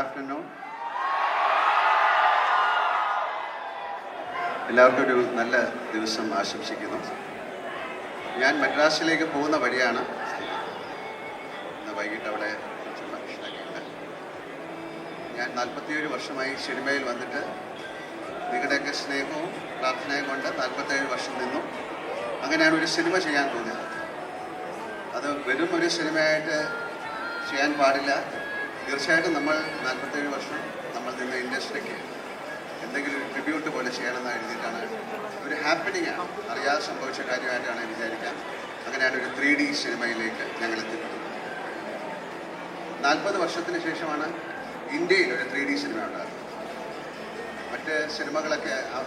Afternoon എല്ലാവർക്കും ഒരു നല്ല ദിവസം ആശംസിക്കുന്നു. ഞാൻ മദ്രാസിലേക്ക് പോകുന്ന വഴിയാണ്. ഇന്ന് വൈകിട്ട് അവിടെ ഞാൻ നാൽപ്പത്തിയേഴ് വർഷമായി സിനിമയിൽ വന്നിട്ട് നിങ്ങളുടെയൊക്കെ സ്നേഹവും പ്രാർത്ഥനയും കൊണ്ട് നാൽപ്പത്തേഴ് വർഷം നിന്നു. അങ്ങനെയാണ് ഒരു സിനിമ ചെയ്യാൻ തോന്നിയത്. അത് വെറും ഒരു സിനിമയായിട്ട് ചെയ്യാൻ പാടില്ല. തീർച്ചയായിട്ടും നമ്മൾ നാൽപ്പത്തേഴ് വർഷം നമ്മൾ നിന്ന ഇൻഡസ്ട്രിക്ക് എന്തെങ്കിലും ഒരു ട്രിബ്യൂട്ട് പോലെ ചെയ്യണമെന്ന് എഴുതിയിട്ടാണ്. ഒരു ഹാപ്പനിങ് ആണ്. അറിയാതെ സംഭവിച്ച കാര്യമായിട്ടാണ് വിചാരിക്കാം അങ്ങനെയാണ് ഒരു ത്രീ ഡി സിനിമയിലേക്ക് ഞങ്ങൾ എത്തിപ്പെട്ടത് നാൽപ്പത് വർഷത്തിന് ശേഷമാണ് ഇന്ത്യയിൽ ഒരു ത്രീ ഡി സിനിമ ഉണ്ടാകുന്നത് മറ്റ് സിനിമകളൊക്കെ ആ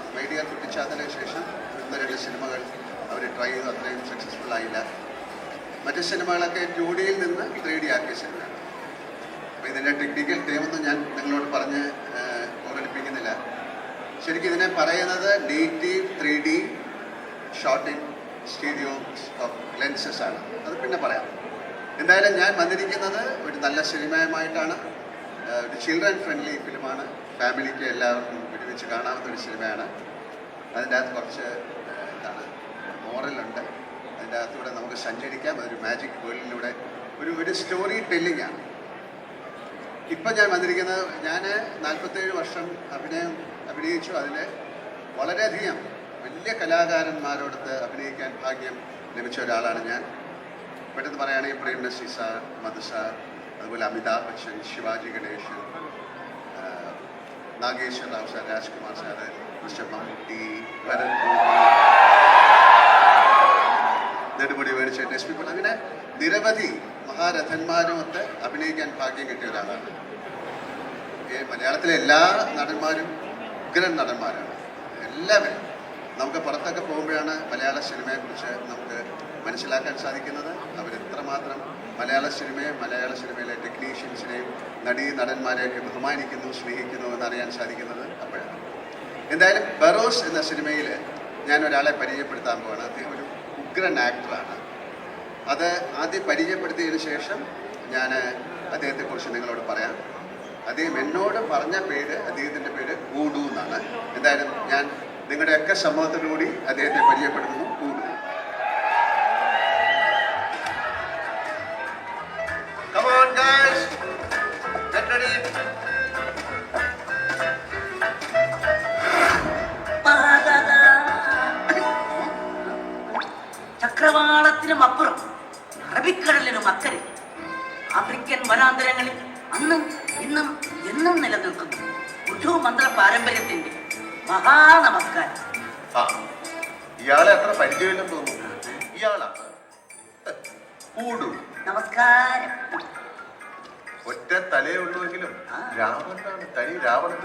കുട്ടിച്ചാത്തതിന് ശേഷം ഒന്ന് രണ്ട് സിനിമകൾ അവർ ട്രൈ ചെയ്തു. അത്രയും സക്സസ്ഫുൾ ആയില്ല. മറ്റ് സിനിമകളൊക്കെ ടു ഡിയിൽ നിന്ന് ത്രീ ഡി ആക്കിയ സിനിമയാണ്. ഇതിന്റെ ടെക്നിക്കൽ ടീമൊന്നും ഞാൻ നിങ്ങളോട് പറഞ്ഞ് ഓർമ്മിപ്പിക്കുന്നില്ല ശരിക്കും ഇതിനെ പറയുന്നത് native three D shooting stereo lenses ആണ്. അത് പിന്നെ പറയാം. എന്തായാലും ഞാൻ വന്നിരിക്കുന്നത് ഒരു നല്ല സിനിമയുമായിട്ടാണ്. ഒരു ചിൽഡ്രൻ ഫ്രണ്ട്ലി ഫിലിമാണ് ഫാമിലിക്ക് എല്ലാവർക്കും ഒരുമിച്ച് കാണാവുന്ന ഒരു സിനിമയാണ്. അതിന്റെ അകത്ത് കുറച്ച് എന്താണ് മോറലുണ്ട് അതിന്റെ അകത്തൂടെ നമുക്ക് സഞ്ചരിക്കാം. അതൊരു മാജിക് വേൾഡിലൂടെ ഒരു ഒരു സ്റ്റോറി ടെല്ലിംഗ് ആണ്. ഇപ്പം ഞാൻ വന്നിരിക്കുന്നത് ഞാൻ നാൽപ്പത്തേഴ് വർഷം അഭിനയം അഭിനയിച്ചു. അതിൽ വളരെയധികം വലിയ കലാകാരന്മാരോടത്ത് അഭിനയിക്കാൻ ഭാഗ്യം ലഭിച്ച ഒരാളാണ് ഞാൻ. പെട്ടെന്ന് പറയുകയാണെങ്കിൽ പ്രേം സാർ മധു സാർ അതുപോലെ Amitabh Bachchan Shivaji Ganesan Nageswara Rao sir Rajkumar sir mister Mammootty Bharat Nedumudi Pillai അങ്ങനെ നിരവധി മഹാരഥന്മാരുമൊത്ത് അഭിനയിക്കാൻ ഭാഗ്യം കിട്ടിയ ഒരാളാണ്. മലയാളത്തിലെ എല്ലാ നടന്മാരും ഉഗ്രൻ നടന്മാരാണ്. എല്ലാവരും നമുക്ക് പുറത്തൊക്കെ പോകുമ്പോഴാണ് മലയാള സിനിമയെക്കുറിച്ച് നമുക്ക് മനസ്സിലാക്കാൻ സാധിക്കുന്നത്. അവരെത്രമാത്രം മലയാള സിനിമയെ മലയാള സിനിമയിലെ ടെക്നീഷ്യൻസിനെയും നടീ നടന്മാരെയൊക്കെ ബഹുമാനിക്കുന്നു സ്നേഹിക്കുന്നു എന്നറിയാൻ സാധിക്കുന്നത് അപ്പോഴാണ്. എന്തായാലും ബറോസ് എന്ന സിനിമയിൽ ഞാൻ ഒരാളെ പരിചയപ്പെടുത്താൻ പോവാണ്. അദ്ദേഹം ഒരു ഉഗ്രൻ ആക്ടറാണ് അത് ആദ്യം പരിചയപ്പെടുത്തിയതിന് ശേഷം ഞാൻ അദ്ദേഹത്തെക്കുറിച്ച് നിങ്ങളോട് പറയാം. അദ്ദേഹം എന്നോട് പറഞ്ഞ പേര് അദ്ദേഹത്തിന്റെ പേര് ഊഡു എന്നാണ് എന്തായാലും ഞാൻ നിങ്ങളുടെയൊക്കെ സമൂഹത്തിലൂടി അദ്ദേഹത്തെ പരിചയപ്പെടുത്തുന്നു. അറബിക്കടലിനും അക്കരെ ആഫ്രിക്കൻ വനാന്തരങ്ങളിൽ അന്നും ഇന്നും എന്നും നിലനിൽക്കുന്നു. ഉദ്ധു മന്ത്ര പാരമ്പര്യത്തിന്റെ മഹാനമസ്കാരം ഇയാളെ അത്ര പരിചയമില്ലെന്ന് തോന്നുന്നു. ഇയാളാ? നമസ്കാരം. ഒറ്റ തലേ ഉള്ളുവെങ്കിലും രാവണനാണ് തനി രാവണൻ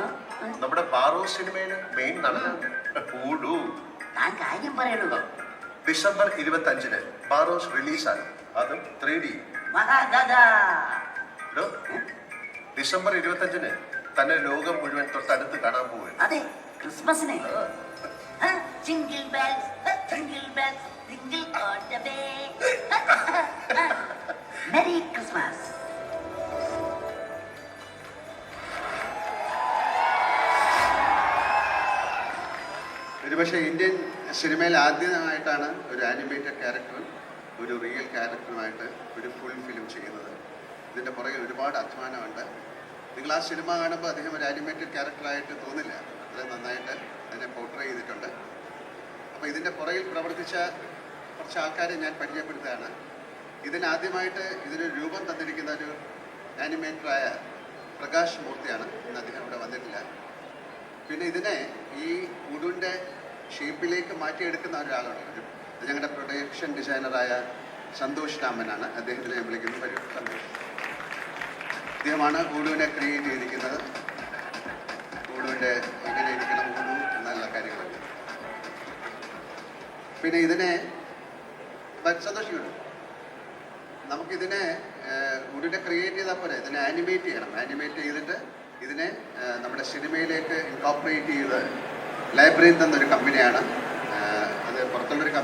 നമ്മുടെ പാറോ സിനിമയിലെ മെയിൻ നടനാണ്. ഊഡു താൻ കാര്യം പറയണു? ഡിസംബർ ഇരുപത്തി അഞ്ചിന് പാറോസ് റിലീസാണ് അതും ത്രീ ഡി ഡിസംബർ ഇരുപത്തഞ്ചിന് തന്നെ ലോകം മുഴുവൻ തൊട്ടടുത്ത് കാണാൻ പോവുകയാണ്. അതെ ക്രിസ്മസിന്. Jingle bells jingle bells jingle all the way. Merry Christmas. ഒരുപക്ഷെ ഇന്ത്യൻ സിനിമയിൽ ആദ്യമായിട്ടാണ് ഒരു ആനിമേറ്റഡ് ക്യാരക്ടർ ഒരു റിയൽ ക്യാരക്ടറുമായിട്ട് ഒരു ഫുൾ ഫിലിം ചെയ്യുന്നത്. ഇതിന്റെ പുറകിൽ ഒരുപാട് അധ്വാനമുണ്ട്. നിങ്ങൾ ആ സിനിമ കാണുമ്പോൾ അദ്ദേഹം ഒരു ആനിമേറ്റഡ് ക്യാരക്ടറായിട്ട് തോന്നില്ല. അത്രയും നന്നായിട്ട് അതിനെ പോർട്രേ ചെയ്തിട്ടുണ്ട്. അപ്പോൾ ഇതിന്റെ പുറകിൽ പ്രവർത്തിച്ച കുറച്ച് ആൾക്കാരെ ഞാൻ പരിചയപ്പെടുത്തുകയാണ്. ഇതിനാദ്യമായിട്ട് ഇതിനൊരു രൂപം തന്നിരിക്കുന്ന ഒരു ആനിമേറ്ററായ പ്രകാശ് മൂർത്തിയാണ് ഇന്ന് അദ്ദേഹം ഇവിടെ വന്നിട്ടില്ല പിന്നെ ഇതിനെ ഈ ഉടുവിന്റെ ഷേപ്പിലേക്ക് മാറ്റിയെടുക്കുന്ന ഒരാളുണ്ട്. ഒരു ഞങ്ങളുടെ പ്രൊഡക്ഷൻ ഡിസൈനറായ സന്തോഷ് രാമനാണ്. അദ്ദേഹത്തിന് ഞാൻ വിളിക്കുന്നത് വരൂ സന്തോഷ്. അദ്ദേഹമാണ് ഊടുവിനെ ക്രിയേറ്റ് ചെയ്തിരിക്കുന്നത്. ഊടുവിന്റെ എങ്ങനെ ഇരിക്കണം ഊടു എന്നുള്ള കാര്യങ്ങളൊക്കെ. പിന്നെ ഇതിനെ സന്തോഷിക്കുന്നു നമുക്കിതിനെ ഊടിനെ ക്രിയേറ്റ് ചെയ്താൽ പോലെ ഇതിനെ ആനിമേറ്റ് ചെയ്യണം. ആനിമേറ്റ് ചെയ്തിട്ട് ഇതിനെ നമ്മുടെ സിനിമയിലേക്ക് ഇൻകോപ്പറേറ്റ് ചെയ്ത് ലൈബ്രറിയിൽ നിന്നൊരു കമ്പനിയാണ് ആ, അത് പുറത്തുള്ളൊരു കമ്പനിയുടെ